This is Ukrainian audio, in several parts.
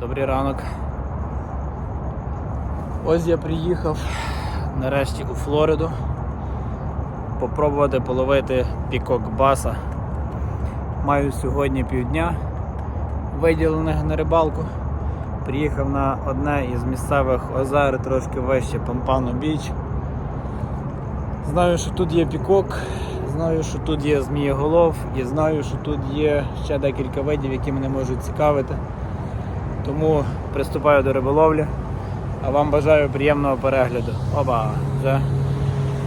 Добрий ранок. Ось я приїхав нарешті у Флориду попробувати половити пікок баса. Маю сьогодні півдня виділених на рибалку. Приїхав на одне із місцевих озер трошки вище Пампану Біч. Знаю, що тут є пікок, знаю, що тут є змієголов і знаю, що тут є ще декілька видів, які мене можуть цікавити. Тому приступаю до риболовлі. А вам бажаю приємного перегляду. Оба, вже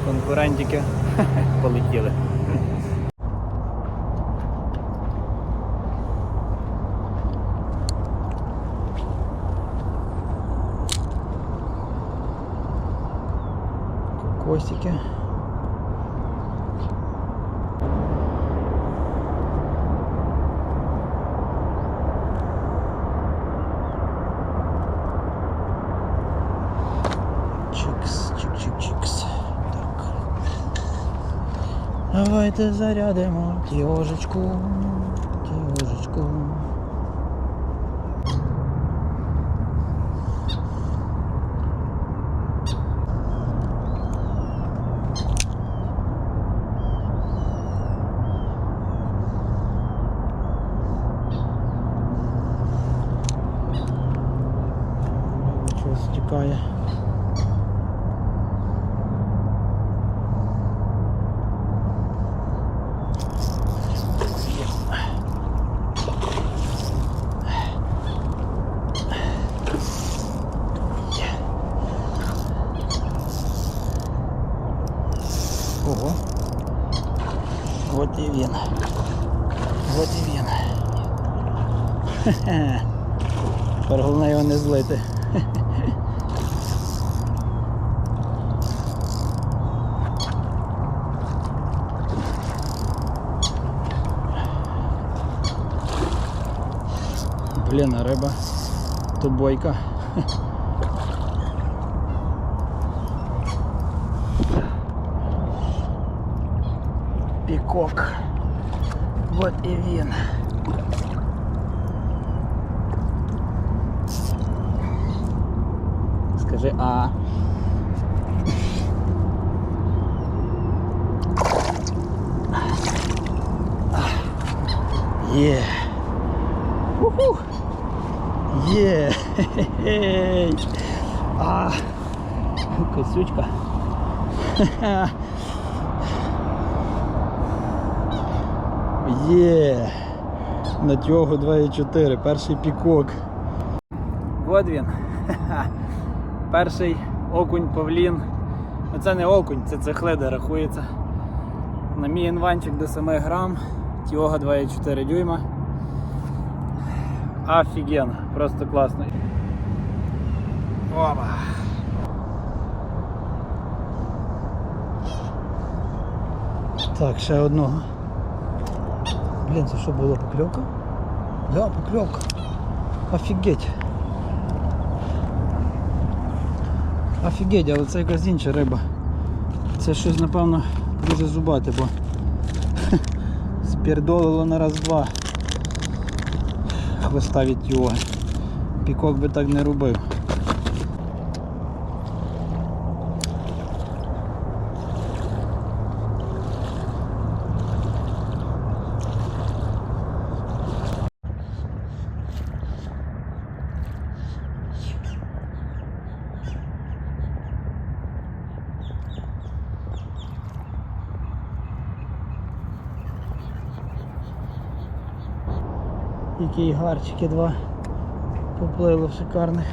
конкурентики полетіли. Косики. Давайте зарядимо тіожечку, тіожечку. Щось. Ого. От і він. От і він. Хе-хе. Тепер головне його не злити. Блін, риба. То Пікок. Вот і він. Скажи а. Є. Уху. Є. Хе-хе-хей. А. Косючка. Ха-ха. Є. На тьогу 2,4. Перший пікок. От він. Перший окунь павлін. Ну це не окунь, це цехлида рахується. На мій інванчик до 7 грам. Тіога 2,4 дюйма. Офігенно, просто класно. Опа. Так, ще одного. Блін, це що було покльовка? Да, покльовка. Офігеть. Офігеть, але це якась інша риба. Це щось, напевно, дуже зубате, бо спірдолило на раз-два. Від його. Пікок би так не робив. Які гарчики два поплили в шикарних.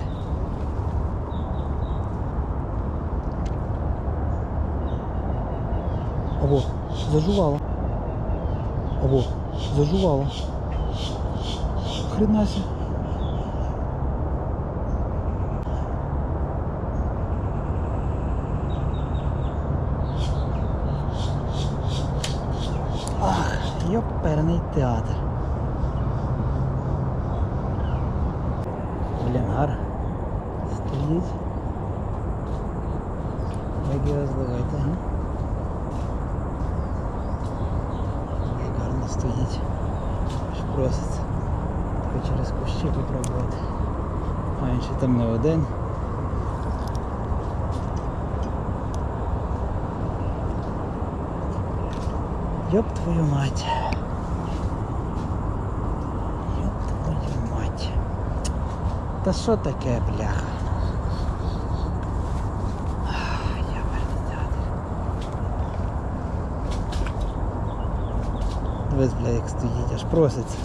Або зажувало. Або зажувало. Хренася. Ах, йоперний театр. Блін, гар стоїть. Як його зливати, га? Як гарно стоїть. Аж проситься. Треба через кущі попробувати. А він там не один. Ёб твою мать. Та що таке, бляха? Дивись, бля, як стоїть, аж проситься.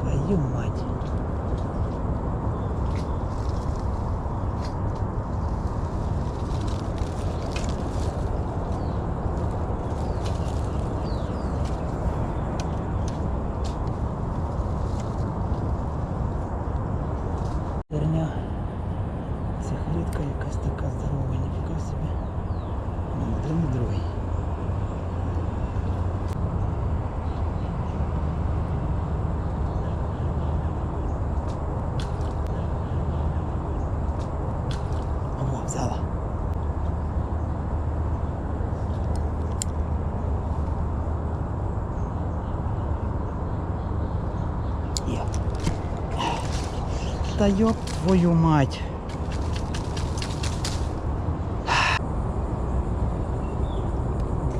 Твою мать. якась така здорова, ніфіга собі. Ну, один і другий. О, взяла. Є. Та ёб твою мать.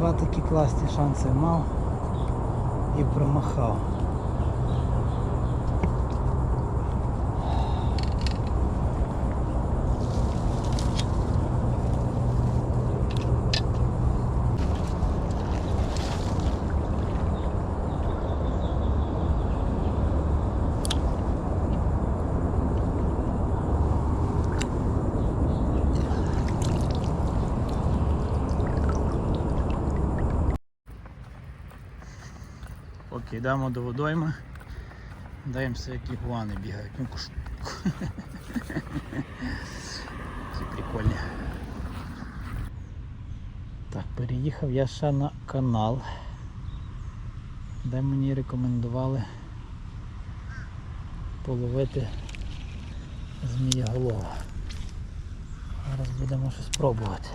Два такі класні шанси мав і промахав. Поки йдемо до водойми, даємося, як ігуани бігають. Ну, куш. Прикольні. Так, переїхав я ще на канал, де мені рекомендували половити змієголова. Зараз будемо щось пробувати.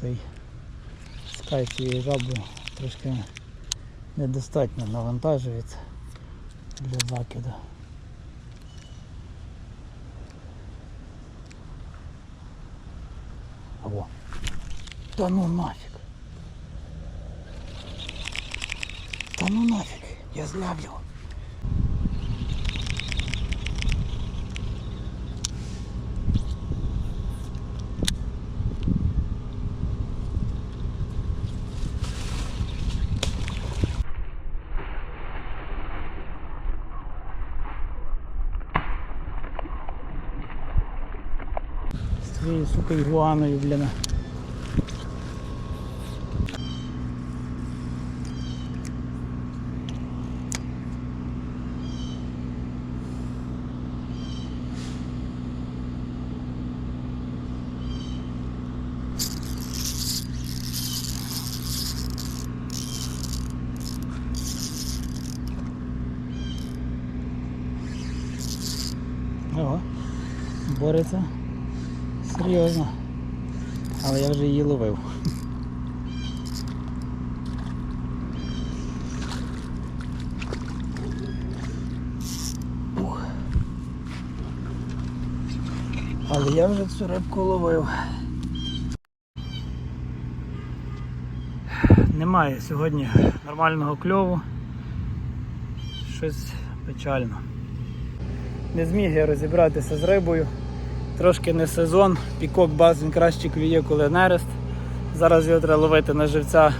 Цей скай цієї жаби трошки недостатньо навантажується для закиду. Або. Та ну нафіг. Та ну нафіг, я зловлю. З твоєю сука ігуаною, блін. Ого. Серйозно. Але я вже її ловив. Але я вже цю рибку ловив. Немає сьогодні нормального кльову. Щось печально. Не зміг я розібратися з рибою. Трошки не сезон, пікок баз він краще клює, коли нерест. Зараз його треба ловити на живця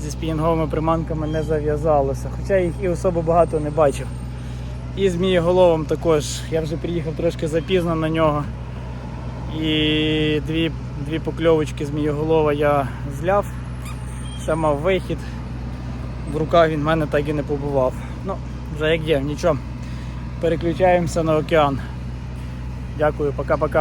зі спінінговими приманками не зав'язалося. Хоча їх і особо багато не бачив. І змієголовом також. Я вже приїхав трошки запізно на нього. І дві, дві покльовочки змієголова я зляв. Ще мав вихід. В руках він в мене так і не побував. Ну, вже як є, нічого. Переключаємося на океан. Дякую, пока-пока.